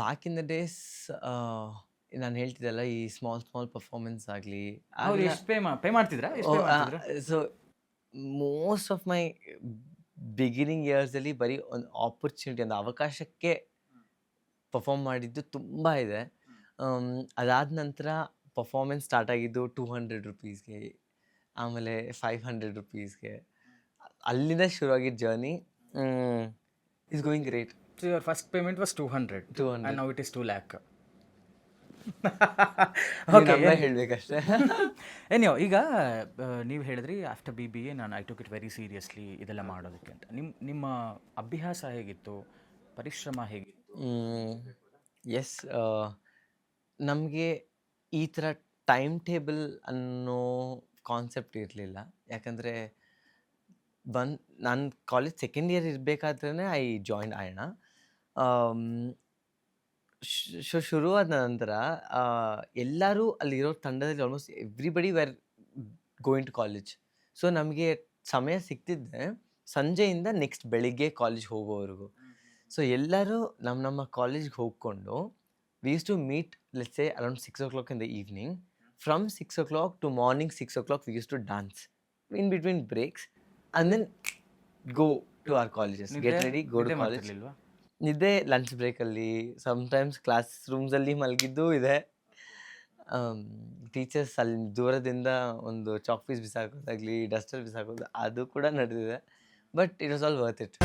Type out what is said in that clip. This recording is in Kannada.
ಬ್ಯಾಕ್ ಇನ್ ದ ಡೇಸ್ ನಾನು ಹೇಳ್ತಿದ್ದಲ್ಲ ಈ ಸ್ಮಾಲ್ ಸ್ಮಾಲ್ ಪರ್ಫಾರ್ಮೆನ್ಸ್ ಆಗಲಿ ಅವ್ರು ಎಷ್ಟು pay pay ಮಾಡ್ತಿದ್ರಾ? So most of my beginning ಇಯರ್ಸಲ್ಲಿ ಬರೀ ಒಂದು ಆಪರ್ಚುನಿಟಿ ಒಂದು ಅವಕಾಶಕ್ಕೆ ಪರ್ಫಾರ್ಮ್ ಮಾಡಿದ್ದು ತುಂಬ ಇದೆ. ಅದಾದ ನಂತರ ಪರ್ಫಾರ್ಮೆನ್ಸ್ ಸ್ಟಾರ್ಟ್ ಆಗಿದ್ದು ಟೂ ಹಂಡ್ರೆಡ್ ರುಪೀಸ್ಗೆ ಆಮೇಲೆ ಫೈವ್ ಹಂಡ್ರೆಡ್ ರುಪೀಸ್ಗೆ ಅಲ್ಲಿಂದ ಶುರುವಾಗಿದ್ದ journey is going great so your first payment was two hundred two hundred now it is two lakh okay ಹೇಳಬೇಕಷ್ಟೇ. ಏನ್ಯೋ ಈಗ ನೀವು ಹೇಳಿದ್ರಿ ಆಫ್ಟರ್ ಬಿ ಬಿ ಎ ನಾನು I took it very seriously ಇದೆಲ್ಲ ಮಾಡೋದಕ್ಕೆ ಅಂತ. ನಿಮ್ಮ ನಿಮ್ಮ ಅಭ್ಯಾಸ ಹೇಗಿತ್ತು? ಪರಿಶ್ರಮ ಹೇಗಿತ್ತು? ಎಸ್ ನಮಗೆ ಈ ಥರ ಟೈಮ್ ಟೇಬಲ್ ಅನ್ನೋ ಕಾನ್ಸೆಪ್ಟ್ ಇರಲಿಲ್ಲ. ಯಾಕಂದರೆ ಬಂದು ನಾನು ಕಾಲೇಜ್ ಸೆಕೆಂಡ್ ಇಯರ್ ಇರಬೇಕಾದ್ರೆ ಐ ಜಾಯಿನ್ ಆಯೋಣ ಶು ಶುರುವಾದ ನಂತರ ಆ, ಎಲ್ಲರೂ ಅಲ್ಲಿರೋ ತಂಡದಲ್ಲಿ almost everybody were going to college so ನಮಗೆ ಸಮಯ ಸಿಗ್ತಿದ್ದೆ ಸಂಜೆಯಿಂದ ನೆಕ್ಸ್ಟ್ ಬೆಳಿಗ್ಗೆ ಕಾಲೇಜ್ ಹೋಗೋವರೆಗೂ. ಸೊ ಎಲ್ಲರೂ ನಮ್ಮ ನಮ್ಮ ಕಾಲೇಜ್ಗೆ ಹೋಗ್ಕೊಂಡು we use to meet let's say around six o'clock in the evening from six o'clock to morning six o'clock we use to dance. In between breaks and then go to our colleges get ready go ನಿದ್ದೆ ಟು ಕಾಲೇಜ್ ಮಾಡ್ತಿರ್ಲಿಲ್ವಾ? ನಿದ್ದೆ ಲಂಚ್ ಬ್ರೇಕಲ್ಲಿ ಸಮ್ಟೈಮ್ಸ್ ಕ್ಲಾಸ್ ರೂಮ್ಸಲ್ಲಿ ಮಲಗಿದ್ದು ಇದೆ. ಟೀಚರ್ಸ್ ಅಲ್ಲಿ ದೂರದಿಂದ ಒಂದು ಚಾಕ್ ಪೀಸ್ ಬಿಸಾಕೋದಾಗಲಿ ಡಸ್ಟರ್ ಬಿಸಾಕೋದು, ಅದು ಕೂಡ ನಡೆದಿದೆ. But it was all worth it